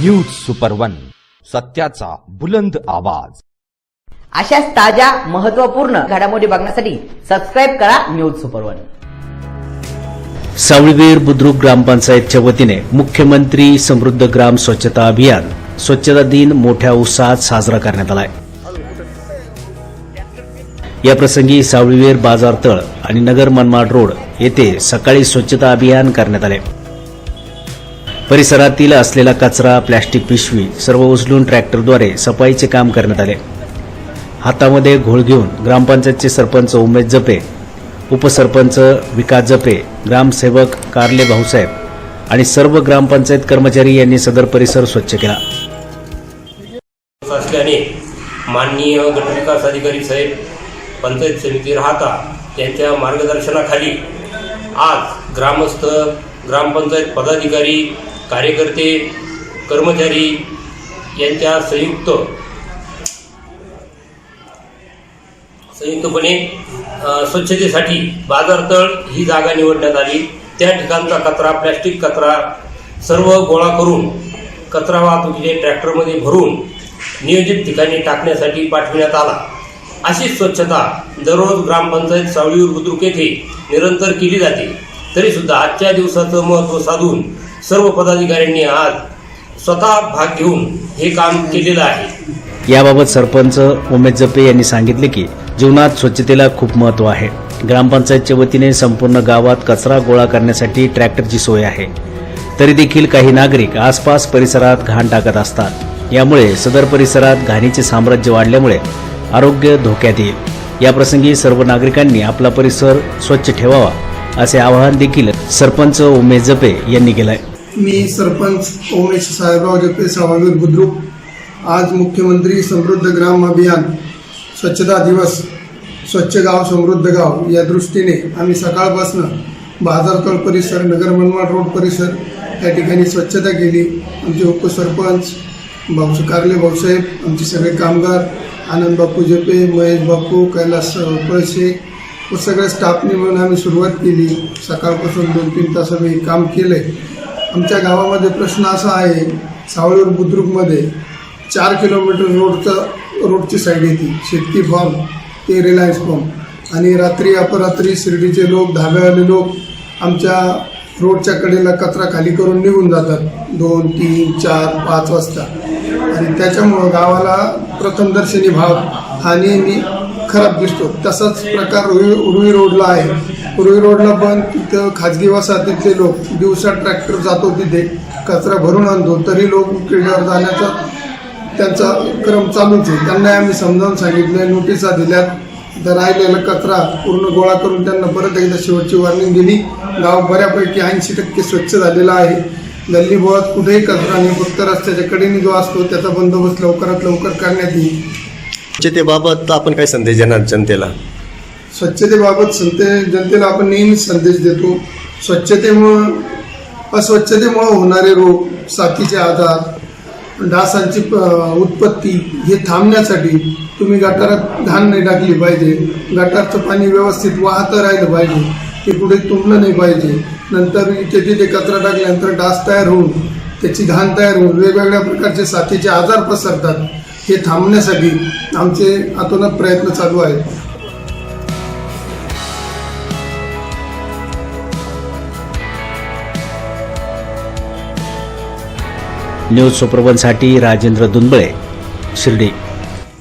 News super one सत्याचा बुलंद आवाज. अशाच ताज्या महत्त्वपूर्ण घडामोडी बघण्यासाठी सबस्क्राईब करा news super one Savlivihir Budruk ग्रामपंचायतच्या वतीने मुख्यमंत्री समृद्ध ग्राम स्वच्छता अभियान स्वच्छता दिन मोठ्या उत्साहात साजरा करण्यात आलाय. या प्रसंगी सावळीवेर बाजारतळ आणि नगर मनमाड रोड येथे सकाळी स्वच्छता अभियान करण्यात आले. परिसरातील असलेला कचरा प्लॅस्टिक पिशवी सर्व उचलून ट्रॅक्टरद्वारे सफाईचे काम करण्यात आले. हातामध्ये घोळ घेऊन ग्रामपंचायतचे सरपंच उमेश जपे उपसरपंच विकास जपे ग्रामसेवक कारले भाऊसाहेब आणि सर्व ग्रामपंचायत कर्मचारी यांनी सदर परिसर स्वच्छ केला. असल्याने माननीय गटविकास अधिकारी साहेब पंचायत समिती राहता यांच्या मार्गदर्शनाखाली आज ग्रामस्थ ग्रामपंचायत पदाधिकारी कार्यकर्ते कर्मचारी यांच्या संयुक्त संयुक्तपणे स्वच्छतेसाठी बाजारतळ ही जागा निवडण्यात आली. त्या ठिकाणचा कचरा प्लॅस्टिक कचरा सर्व गोळा करून कचरा वाहतुकीचे ट्रॅक्टरमध्ये भरून नियोजित ठिकाणी टाकण्यासाठी पाठविण्यात आला. अशी स्वच्छता दररोज ग्रामपंचायत सावळीवर बुद्रुक येथे निरंतर केली जाते. तरीसुद्धा आजच्या दिवसाचं महत्त्व साधून सर्व पदाधिकाऱ्यांनी आज स्वतः भाग घेऊन हे काम केलेलं आहे. याबाबत सरपंच उमेश जपे यांनी सांगितले की जीवनात स्वच्छतेला खूप महत्त्व आहे. ग्रामपंचायतच्या वतीने संपूर्ण गावात कचरा गोळा करण्यासाठी ट्रॅक्टरची सोय आहे. तरी देखील काही नागरिक आसपास परिसरात घाण टाकत असतात. यामुळे सदर परिसरात घाणीचे साम्राज्य वाढल्यामुळे आरोग्य धोक्यात येईल. याप्रसंगी सर्व नागरिकांनी आपला परिसर स्वच्छ ठेवावा. असे आवाहन देखील सरपंच उमेश जपे यांनी केलंय. मी सरपंच उमेश साहेबराव जपे सावंगीर बुद्रुक आज मुख्यमंत्री समृद्ध ग्राम अभियान स्वच्छता दिवस स्वच्छ गाव समृद्ध गाव या दृष्टीने आम्ही सकाळपासनं बाजारतळ परिसर नगर मनमाड रोड परिसर या ठिकाणी स्वच्छता केली. आमचे उपसरपंच भाऊ कारले भाऊसाहेब आमचे सगळे कामगार आनंद बापू जपे महेश बापू कैलास पळसे व सगळ्या स्टाफने मिळून आम्ही सुरुवात केली. सकाळपासून दोन तीन तास आम्ही काम केलं आहे आमच्या गावामध्ये प्रश्न असा आहे सावळीवर बुद्रुकमध्ये चार किलोमीटर रोडचं रोडची साईड येते शेतकी फॉर्म ते रिलायन्स फॉर्म आणि रात्री अपरात्री शिर्डीचे लोक धाब्यावाले लोक आमच्या रोडच्या कडेला कचरा खाली करून निघून जातात. दोन तीन चार पाच वाजता. आणि त्याच्यामुळं गावाला प्रथमदर्शनी भाव हा नेहमी खराब दिसतो. तसाच प्रकार रुई रुई रोडला आहे. रुई रोडला पण तिथं खाजगी वसाहतीतले लोक दिवसा ट्रॅक्टर जातो तिथे कचरा भरून आणतो. तरी लोक क्रीडावर जाण्याचा त्यांचा क्रम चालूच आहे. त्यांना आम्ही समजावून सांगितलं नोटिसा दिल्यात. तर राहिलेला कचरा पूर्ण गोळा करून त्यांना परत एकदा शेवटची वॉर्निंग दिली. गाव बऱ्यापैकी ऐंशी टक्के स्वच्छ झालेला आहे. गल्ली बोळात कुठेही कचरा नाही. फक्त रस्त्याच्या कडेने जो असतो त्याचा बंदोबस्त लवकरात लवकर करण्यात येईल. स्वच्छतेबाबत आपण काय संदेश देणार जनतेला? स्वच्छतेबाबत संते जनतेला आपण नेहमी संदेश देतो. स्वच्छतेमुळं अस्वच्छतेमुळं होणारे रोग साथीचे आजार डासांची प- उत्पत्ती हे थांबण्यासाठी तुम्ही गटारात घाण नाही टाकली पाहिजे. गटारचं पाणी व्यवस्थित वाहतं राहिलं पाहिजे. ते कुठे तुंबलं नाही पाहिजे. नंतर इथे तिथे कचरा टाकल्यानंतर डास तयार होऊन त्याची घाण तयार होऊन वेगवेगळ्या प्रकारचे साथीचे आजार पसरतात. हे थांबण्यासाठी आमचे आतोनात प्रयत्न चालू आहेत. न्यूज सुप्रवनसाठी राजेंद्र दुंबळे शिर्डी.